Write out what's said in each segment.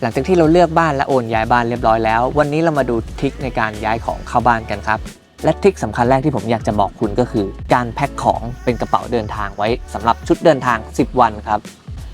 หลังจากที่เราเลือกบ้านและโอนย้ายบ้านเรียบร้อยแล้ว วันนี้เรามาดูทริคในการย้ายของเข้าบ้านกันครับ และทริคสำคัญแรกที่ผมอยากจะบอกคุณก็คือ การแพ็คของเป็นกระเป๋าเดินทางไว้สำหรับชุดเดินทาง 10 วันครับ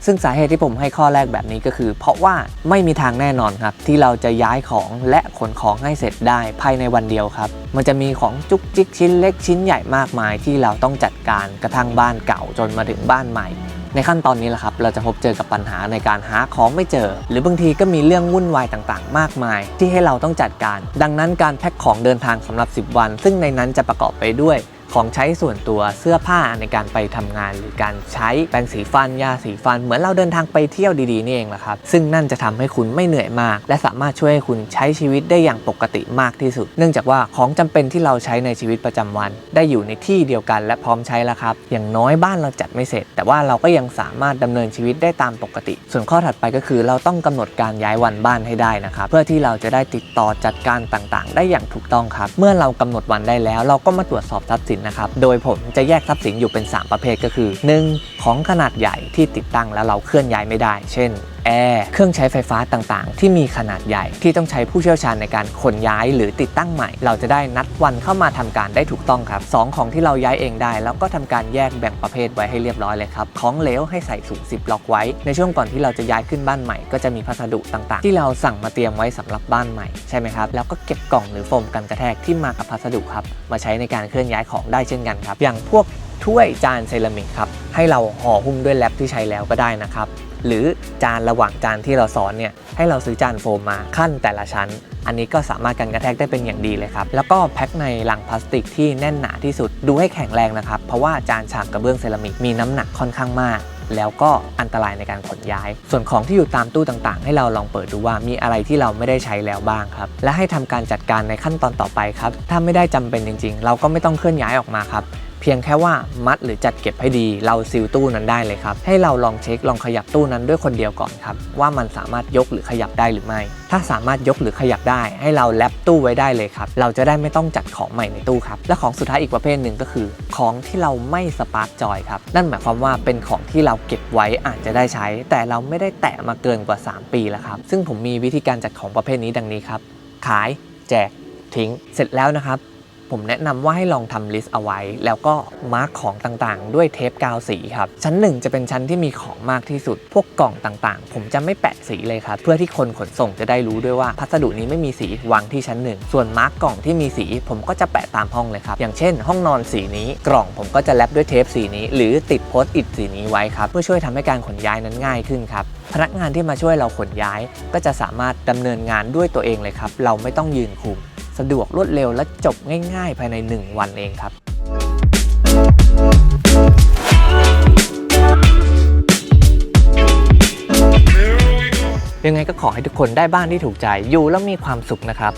ซึ่งสาเหตุที่ผมให้ข้อแรกแบบนี้ก็คือ เพราะว่าไม่มีทางแน่นอนครับ ที่เราจะย้ายของและขนของให้เสร็จได้ภายในวันเดียวครับ มันจะมีของจุกจิกชิ้นเล็กชิ้นใหญ่มากมาย ที่เราต้องจัดการกระทั่งบ้านเก่าจนมาถึงบ้านใหม่ ในขั้นตอนนี้แหละครับเราจะพบเจอกับปัญหาในการหาของไม่เจอ หรือบางทีก็มีเรื่องวุ่นวายต่างๆ มากมาย ที่ให้เราต้องจัดการ ดังนั้นการแพ็คของเดินทางสำหรับ 10 วัน ซึ่งในนั้นจะประกอบไปด้วย ของใช้ส่วนตัวเสื้อผ้าในการไปทำงาน หรือการใช้แปรงสีฟันยาสีฟัน เหมือนเราเดินทางไปเที่ยวดีๆนี่เองแหละครับ ซึ่งนั่นจะทำให้คุณไม่เหนื่อยมาก และสามารถช่วยให้คุณใช้ชีวิตได้อย่างปกติมากที่สุด เนื่องจากว่าของจำเป็นที่เราใช้ในชีวิตประจำวัน ได้อยู่ในที่เดียวกันและพร้อมใช้แล้วครับ อย่างน้อยบ้านเราจัดไม่เสร็จ แต่ว่าเราก็ยังสามารถดำเนินชีวิตได้ตามปกติ ส่วนข้อถัดไปก็คือเราต้องกำหนดการย้ายวันบ้านให้ได้นะครับเพื่อที่เราจะได้ติดต่อจัดการต่างๆ ได้อย่างถูกต้องครับ เมื่อเรากำหนดวันได้แล้ว เราก็มาตรวจสอบทรัพย์สินนะครับ โดยผมจะแยกทรัพย์สินอยู่เป็น 3 ประเภทก็คือ 1. ของขนาดใหญ่ที่ติดตั้งแล้วเราเคลื่อนย้ายไม่ได้ เช่นแอร์เครื่องใช้ไฟฟ้าต่างๆ ที่มีขนาดใหญ่ที่ต้องใช้ผู้เชี่ยวชาญในการขนย้ายหรือติดตั้งใหม่ เราจะได้นัดวันเข้ามาทำการได้ถูกต้องครับสองของที่เราย้ายเองได้ แล้วก็ทำการแยกแบ่งประเภทไว้ให้เรียบร้อยเลยครับ ของเหลวให้ใส่ถุงซิปล็อกไว้ ในช่วงก่อนที่เราจะย้ายขึ้นบ้านใหม่ก็จะมีพัสดุต่างๆ ที่เราสั่งมาเตรียมไว้สำหรับบ้านใหม่ใช่ไหมครับแล้วก็เก็บกล่องหรือโฟมกันกระแทกที่มากับพัสดุครับมาใช้ในการเคลื่อนย้ายของได้เช่นกันครับอย่างพวกถ้วยจานเซรามิกครับ ให้เราห่อหุ้มด้วยแรปที่ใช้แล้วก็ได้นะครับ หรือจานระหว่างจานที่เราสอนเนี่ยให้เราซื้อจานโฟมมาขั้นแต่ละชั้น อันนี้ก็สามารถกันกระแทกได้เป็นอย่างดีเลยครับ แล้วก็แพ็คในลังพลาสติกที่แน่นหนาที่สุดดูให้แข็งแรงนะครับ เพราะว่าจานฉากกระเบื้องเซรามิกมีน้ำหนักค่อนข้างมาก แล้วก็อันตรายในการขนย้าย ส่วนของที่อยู่ตามตู้ต่างๆ ให้เราลองเปิดดูว่ามีอะไรที่เราไม่ได้ใช้แล้วบ้างครับ และให้ทำการจัดการในขั้นตอนต่อไปครับ ถ้าไม่ได้จำเป็นจริง ๆ เราก็ไม่ต้องเคลื่อนย้ายออกมาครับ เพียงแค่ว่ามัดหรือจัดเก็บให้ดี เราซีลตู้นั้นได้เลยครับ ให้เราลองเช็คลองขยับตู้นั้นด้วยคนเดียวก่อนครับ ว่ามันสามารถยกหรือขยับได้หรือไม่ ถ้าสามารถยกหรือขยับได้ ให้เราแลบตู้ไว้ได้เลยครับ เราจะได้ไม่ต้องจัดของใหม่ในตู้ครับ และของสุดท้ายอีกประเภทหนึ่งก็คือ ของที่เราไม่สปาร์กจอยครับ นั่นหมายความว่าเป็นของที่เราเก็บไว้อาจจะได้ใช้ แต่เราไม่ได้แตะมาเกินกว่า 3 ปีแล้วครับ ซึ่งผมมีวิธีการจัดของประเภทนี้ดังนี้ครับ ขาย แจก ทิ้ง เสร็จแล้วนะครับ ผมแนะนำว่าให้ลองทำลิสต์เอาไว้ แล้วก็มาร์กของต่างๆ ด้วยเทปกาวสีครับ ชั้นหนึ่งจะเป็นชั้นที่มีของมากที่สุด พวกกล่องต่างๆ ผมจะไม่แปะสีเลยครับ เพื่อที่คนขนส่งจะได้รู้ด้วยว่าพัสดุนี้ไม่มีสีวางที่ชั้นหนึ่งส่วนมาร์กกล่องที่มีสี ผมก็จะแปะตามห้องเลยครับ อย่างเช่น ห้องนอนสีนี้ กล่องผมก็จะแรปด้วยเทปสีนี้ หรือติดโพสต์อิทสีนี้ไว้ครับ เพื่อช่วยทำให้การขนย้ายนั้นง่ายขึ้นครับ พนักงานที่มาช่วยเราขนย้าย ก็จะสามารถดำเนินงานด้วยตัวเองเลยครับ เราไม่ต้องยืนคุม สะดวกรวดเร็วและจบง่ายๆ ภายใน 1 วันเองครับยังไงก็ขอให้ทุกคนได้บ้านที่ถูกใจอยู่แล้วมีความสุขนะครับ